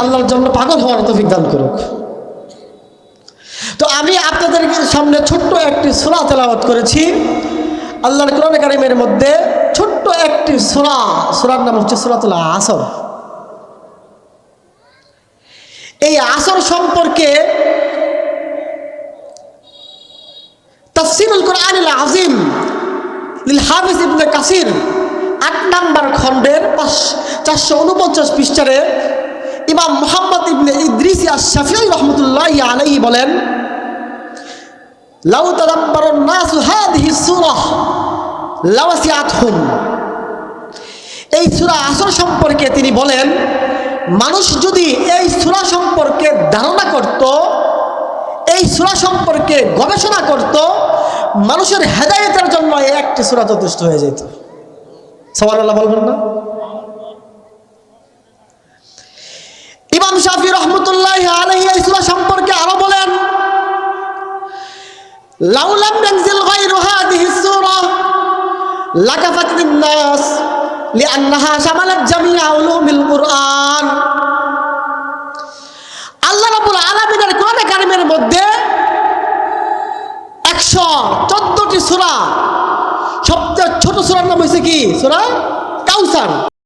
আল্লাহর জন্য পাগল হওয়ার তৌফিক দান করুক। তো আমি আপনাদের সামনে ছোট্ট একটি সোরা তেলাওয়াত করেছি। আল্লাহর কোরআন কারিমের মধ্যে ছোট্ট একটি সোরা, সোরার নাম হচ্ছে সোরাতুল আসর। এই আসর সম্পর্কে তাফসিরুল কোরআনিল আজিম হাফিজ ইবনে কাসির আট নাম্বার খণ্ডের পাঁচ, চারশো উনপঞ্চাশ পৃষ্ঠারে ইমাম মোহাম্মদ ইবনে ইদ্রিস শাফিউল রহমতুল্লাহ আলাইহি বলেন, লাউ তাদাব্বারুন এই সূরা আসর সম্পর্কে তিনি বলেন, মানুষ যদি এই সূরা সম্পর্কে ধারণা করত, এই সূরা সম্পর্কে গবেষণা করত, মানুষের হেদায়েতের জন্য একটি সূরা যথেষ্ট হয়ে যেত। সবার বলবেন না? ইমাম শাফি রহমতুল্লাহ আলহি এই সম্পর্কে আরও বলেন লাউলাম লিন-নাস লিআন্নাহা শামালাত জামিআ উলুমিল কুরআন। আল্লাহ রাব্বুল আলামিনের কোরআন কারিমের মধ্যে সূরা, সবচেয়ে ছোট সূরার নাম হয়েছে কি? সূরা কাউসার।